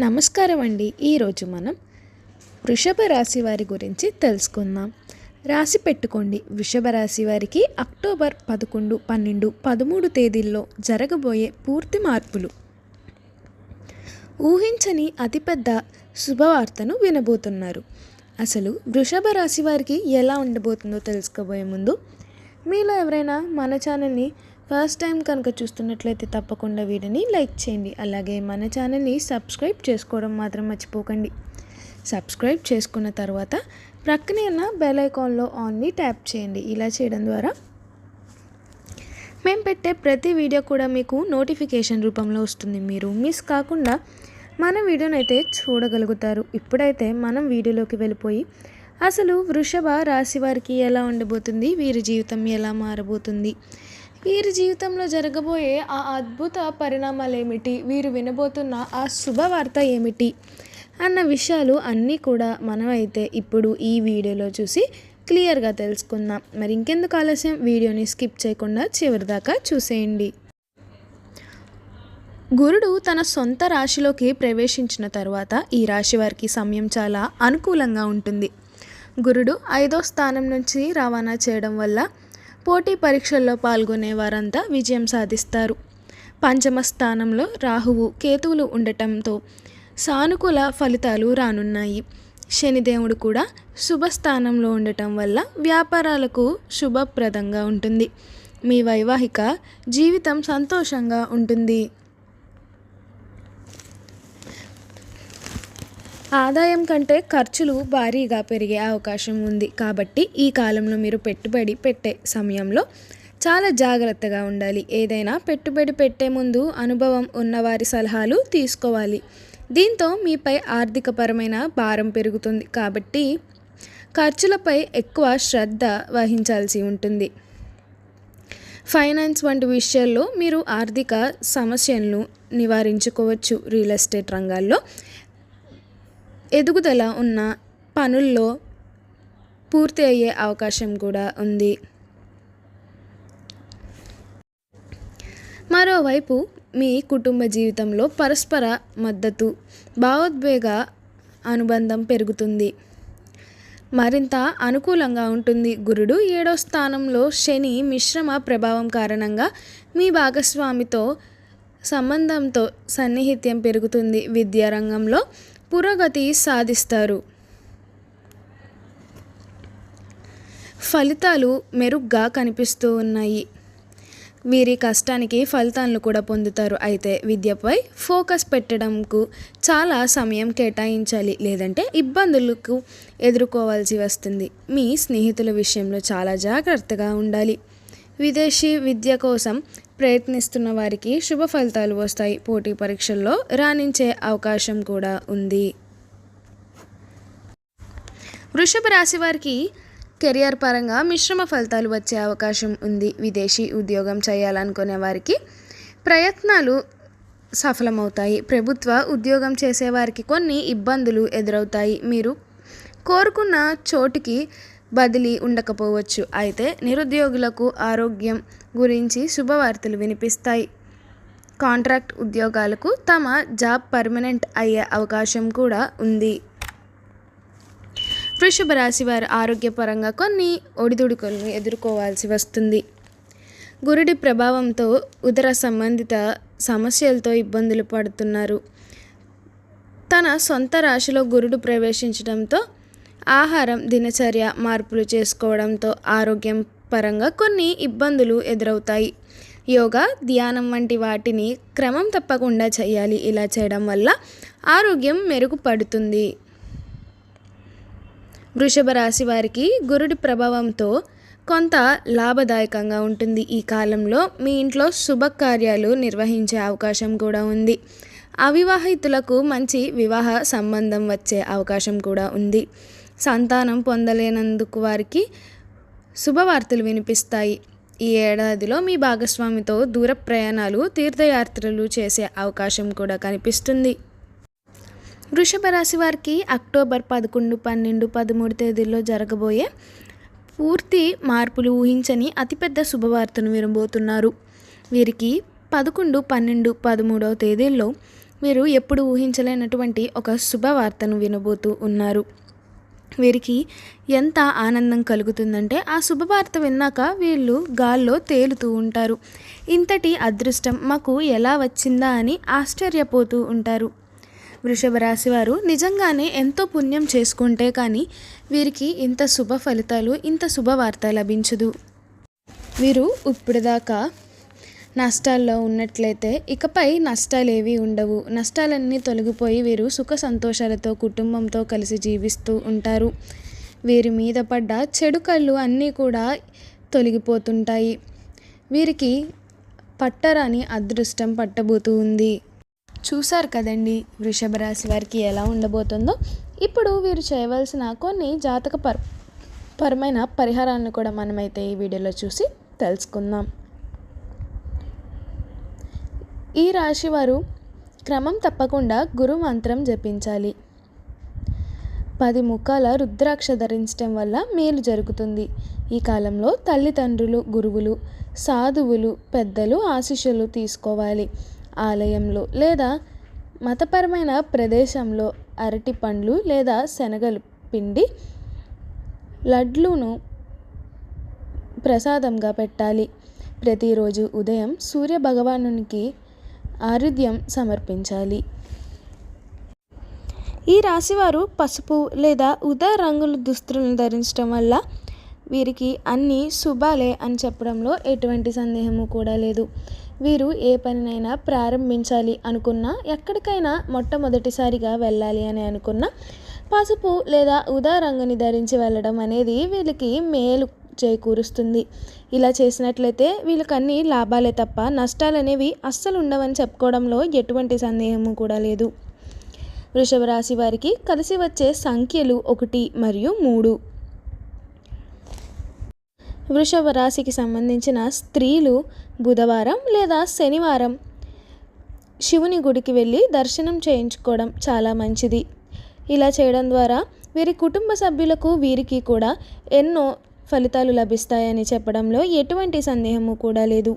నమస్కారం అండి. ఈరోజు మనం వృషభ రాశి వారి గురించి తెలుసుకుందాం. రాసి పెట్టుకోండి. వృషభ రాశి వారికి అక్టోబర్ పదకొండు పన్నెండు పదమూడు తేదీల్లో జరగబోయే పూర్తి మార్పులు. ఊహించని అతిపెద్ద శుభవార్తను వినబోతున్నారు. అసలు వృషభ రాశి వారికి ఎలా ఉండబోతుందో తెలుసుకోబోయే ముందు మీలో ఎవరైనా మన ఛానల్ని ఫస్ట్ టైం కనుక చూస్తున్నట్లయితే తప్పకుండా వీడిని లైక్ చేయండి. అలాగే మన ఛానల్ని సబ్స్క్రైబ్ చేసుకోవడం మాత్రం మర్చిపోకండి. సబ్స్క్రైబ్ చేసుకున్న తర్వాత ప్రక్కనే ఉన్న బెల్ ఐకాన్లో ఆన్ని ట్యాప్ చేయండి. ఇలా చేయడం ద్వారా మేము పెట్టే ప్రతి వీడియో కూడా మీకు నోటిఫికేషన్ రూపంలో వస్తుంది. మీరు మిస్ కాకుండా మన వీడియోని అయితే చూడగలుగుతారు. ఇప్పుడైతే మనం వీడియోలోకి వెళ్ళిపోయి అసలు వృషభ రాశి వారికి ఎలా ఉండబోతుంది? వీరి జీవితం ఎలా మారబోతుంది? వీరి జీవితంలో జరగబోయే ఆ అద్భుత పరిణామాలు ఏమిటి వీరు వినబోతున్న ఆ శుభవార్త ఏమిటి? అన్న విషయాలు అన్నీ కూడా మనమైతే ఇప్పుడు ఈ వీడియోలో చూసి క్లియర్గా తెలుసుకుందాం. మరి ఇంకెందుకు ఆలస్యం? వీడియోని స్కిప్ చేయకుండా చివరిదాకా చూసేయండి. గురుడు తన సొంత రాశిలోకి ప్రవేశించిన తర్వాత ఈ రాశి వారికి సమయం చాలా అనుకూలంగా ఉంటుంది. గురుడు ఐదో స్థానం నుంచి రవాణా చేయడం వల్ల పోటీ పరీక్షల్లో పాల్గొనే వారంతా విజయం సాధిస్తారు. పంచమ స్థానంలో రాహువు కేతువులు ఉండటంతో సానుకూల ఫలితాలు రానున్నాయి. శనిదేవుడు కూడా శుభస్థానంలో ఉండటం వల్ల వ్యాపారాలకు శుభప్రదంగా ఉంటుంది. మీ వైవాహిక జీవితం సంతోషంగా ఉంటుంది. ఆదాయం కంటే ఖర్చులు భారీగా పెరిగే అవకాశం ఉంది. కాబట్టి ఈ కాలంలో మీరు పెట్టుబడి పెట్టే సమయంలో చాలా జాగ్రత్తగా ఉండాలి. ఏదైనా పెట్టుబడి పెట్టే ముందు అనుభవం ఉన్నవారి సలహాలు తీసుకోవాలి. దీంతో మీపై ఆర్థికపరమైన భారం పెరుగుతుంది. కాబట్టి ఖర్చులపై ఎక్కువ శ్రద్ధ వహించాల్సి ఉంటుంది. ఫైనాన్స్ వంటి విషయాల్లో మీరు ఆర్థిక సమస్యలను నివారించుకోవచ్చు. రియల్ ఎస్టేట్ రంగాల్లో ఎదుగుదల ఉన్న పనుల్లో పూర్తి అయ్యే అవకాశం కూడా ఉంది. మరోవైపు మీ కుటుంబ జీవితంలో పరస్పర మద్దతు భావోద్వేగ అనుబంధం పెరుగుతుంది. మరింత అనుకూలంగా ఉంటుంది. గురుడు ఏడో స్థానంలో శని మిశ్రమ ప్రభావం కారణంగా మీ భాగస్వామితో సంబంధంతో సన్నిహిత్యం పెరుగుతుంది. విద్యారంగంలో పురోగతి సాధిస్తారు. ఫలితాలు మెరుగ్గా కనిపిస్తూ ఉన్నాయి. వీరి కష్టానికి ఫలితాలను కూడా పొందుతారు. అయితే విద్యపై ఫోకస్ పెట్టడంకు చాలా సమయం కేటాయించాలి. లేదంటే ఇబ్బందులకు ఎదుర్కోవాల్సి వస్తుంది. మీ స్నేహితుల విషయంలో చాలా జాగ్రత్తగా ఉండాలి. విదేశీ విద్య కోసం ప్రయత్నిస్తున్న వారికి శుభ ఫలితాలు వస్తాయి. పోటీ పరీక్షల్లో రాణించే అవకాశం కూడా ఉంది. వృషభ రాశి వారికి కెరియర్ పరంగా మిశ్రమ ఫలితాలు వచ్చే అవకాశం ఉంది. విదేశీ ఉద్యోగం చేయాలనుకునే వారికి ప్రయత్నాలు సఫలమవుతాయి. ప్రభుత్వ ఉద్యోగం చేసేవారికి కొన్ని ఇబ్బందులు ఎదురవుతాయి. మీరు కోరుకున్న చోటుకి బదిలీ ఉండకపోవచ్చు. అయితే నిరుద్యోగులకు ఆరోగ్యం గురించి శుభవార్తలు వినిపిస్తాయి. కాంట్రాక్ట్ ఉద్యోగాలకు తమ జాబ్ పర్మనెంట్ అయ్యే అవకాశం కూడా ఉంది. వృషభ రాశి వారు ఆరోగ్యపరంగా కొన్ని ఒడిదుడుకులను ఎదుర్కోవాల్సి వస్తుంది. గురుడి ప్రభావంతో ఉదర సంబంధిత సమస్యలతో ఇబ్బందులు పడుతున్నారు. తన సొంత రాశిలో గురుడు ప్రవేశించడంతో ఆహారం దినచర్య మార్పులు చేసుకోవడంతో ఆరోగ్యం పరంగా కొన్ని ఇబ్బందులు ఎదురవుతాయి. యోగా ధ్యానం వంటి వాటిని క్రమం తప్పకుండా చేయాలి. ఇలా చేయడం వల్ల ఆరోగ్యం మెరుగుపడుతుంది. వృషభ రాశి వారికి గురుడి ప్రభావంతో కొంత లాభదాయకంగా ఉంటుంది. ఈ కాలంలో మీ ఇంట్లో శుభకార్యాలు నిర్వహించే అవకాశం కూడా ఉంది. అవివాహితులకు మంచి వివాహ సంబంధం వచ్చే అవకాశం కూడా ఉంది. సంతానం పొందలేనందుకు వారికి శుభవార్తలు వినిపిస్తాయి. ఈ ఏడాదిలో మీ భాగస్వామితో దూర ప్రయాణాలు తీర్థయాత్రలు చేసే అవకాశం కూడా కనిపిస్తుంది. వృషభ రాశి వారికి అక్టోబర్ పదకొండు పన్నెండు పదమూడు తేదీల్లో జరగబోయే పూర్తి మార్పులు ఊహించని అతిపెద్ద శుభవార్తను వినబోతున్నారు. వీరికి పదకొండు పన్నెండు పదమూడవ తేదీల్లో మీరు ఎప్పుడు ఊహించలేనటువంటి ఒక శుభవార్తను వినబోతూ ఉన్నారు. వీరికి ఎంత ఆనందం కలుగుతుందంటే ఆ శుభవార్త విన్నాక వీళ్ళు గాల్లో తేలుతూ ఉంటారు. ఇంతటి అదృష్టం మాకు ఎలా వచ్చిందా అని ఆశ్చర్యపోతూ ఉంటారు. వృషభ రాశి వారు నిజంగానే ఎంతో పుణ్యం చేసుకుంటే కానీ వీరికి ఇంత శుభ ఫలితాలు ఇంత శుభవార్త లభించదు. వీరు ఇప్పటిదాకా నష్టాల్లో ఉన్నట్లయితే ఇకపై నష్టాలు ఏవి ఉండవు. నష్టాలన్నీ తొలగిపోయి వీరు సుఖ సంతోషాలతో కుటుంబంతో కలిసి జీవిస్తూ ఉంటారు. వీరి మీద పడ్డ చెడు కళ్ళు అన్నీ కూడా తొలగిపోతుంటాయి. వీరికి పట్టరాని అదృష్టం పట్టబోతూ ఉంది. చూశారు కదండి వృషభ రాశి వారికి ఎలా ఉండబోతుందో? ఇప్పుడు వీరు చేయవలసిన కొన్ని జాతక పర పరమైన పరిహారాలను కూడా మనమైతే ఈ వీడియోలో చూసి తెలుసుకుందాం. ఈ రాశి వారు క్రమం తప్పకుండా గురు మంత్రం జపించాలి. పది ముఖాల రుద్రాక్ష ధరించడం వల్ల మేలు జరుగుతుంది. ఈ కాలంలో తల్లిదండ్రులు గురువులు సాధువులు పెద్దలు ఆశీస్సులు తీసుకోవాలి. ఆలయంలో లేదా మతపరమైన ప్రదేశంలో అరటి పండ్లు లేదా శనగలు పిండి లడ్లును ప్రసాదంగా పెట్టాలి. ప్రతిరోజు ఉదయం సూర్య భగవానునికి ఆరుద్యం సమర్పించాలి. ఈ రాశివారు పసుపు లేదా ఉదా రంగుల దుస్తులను ధరించడం వల్ల వీరికి అన్ని శుభాలే అని చెప్పడంలో ఎటువంటి సందేహము కూడా లేదు. వీరు ఏ పనినైనా ప్రారంభించాలి అనుకున్నా ఎక్కడికైనా మొట్టమొదటిసారిగా వెళ్ళాలి అని అనుకున్నా పసుపు లేదా ఉదా రంగుని ధరించి వెళ్ళడం అనేది వీళ్ళకి మేలు చేకూరుస్తుంది. ఇలా చేసినట్లయితే వీళ్ళకి అన్ని లాభాలే తప్ప నష్టాలు అనేవి అస్సలు ఉండవని చెప్పుకోవడంలో ఎటువంటి సందేహము కూడా లేదు. వృషభ రాశి వారికి కలిసి వచ్చే సంఖ్యలు ఒకటి మరియు మూడు. వృషభ రాశికి సంబంధించిన స్త్రీలు బుధవారం లేదా శనివారం శివుని గుడికి వెళ్ళి దర్శనం చేయించుకోవడం చాలా మంచిది. ఇలా చేయడం ద్వారా వీరి కుటుంబ సభ్యులకు వీరికి కూడా ఎన్నో ఫలితాలు లభిస్తాయని చెప్పడంలో ఎటువంటి సందేహము కూడా లేదు.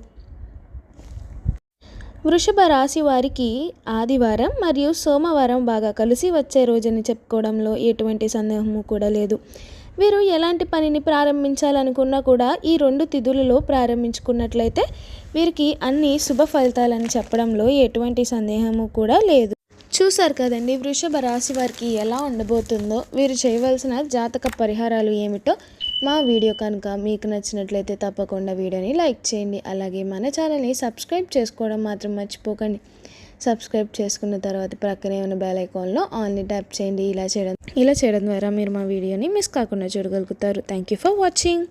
వృషభ రాశి వారికి ఆదివారం మరియు సోమవారం బాగా కలిసి వచ్చే రోజని చెప్పుకోవడంలో ఎటువంటి సందేహము కూడా లేదు. వీరు ఎలాంటి పనిని ప్రారంభించాలనుకున్నా కూడా ఈ రెండు తిథులలో ప్రారంభించుకున్నట్లయితే వీరికి అన్ని శుభ ఫలితాలని చెప్పడంలో ఎటువంటి సందేహము కూడా లేదు. చూసారు కదండి వృషభ రాశి వారికి ఎలా ఉండబోతుందో వీరు చేయవలసిన జాతక పరిహారాలు ఏమిటో మా వీడియో కనుక మీకు నచ్చినట్లయితే తప్పకుండా వీడియోని లైక్ చేయండి. అలాగే మన ఛానల్ని సబ్స్క్రైబ్ చేసుకోవడం మాత్రం మర్చిపోకండి. సబ్స్క్రైబ్ చేసుకున్న తర్వాత ప్రక్కనే ఉన్న బెల్ ఐకాన్లో ఆన్లీ ట్యాప్ చేయండి. ఇలా చేయడం ఇలా చేయడం ద్వారా మీరు మా వీడియోని మిస్ కాకుండా చూడగలుగుతారు. Thank you for watching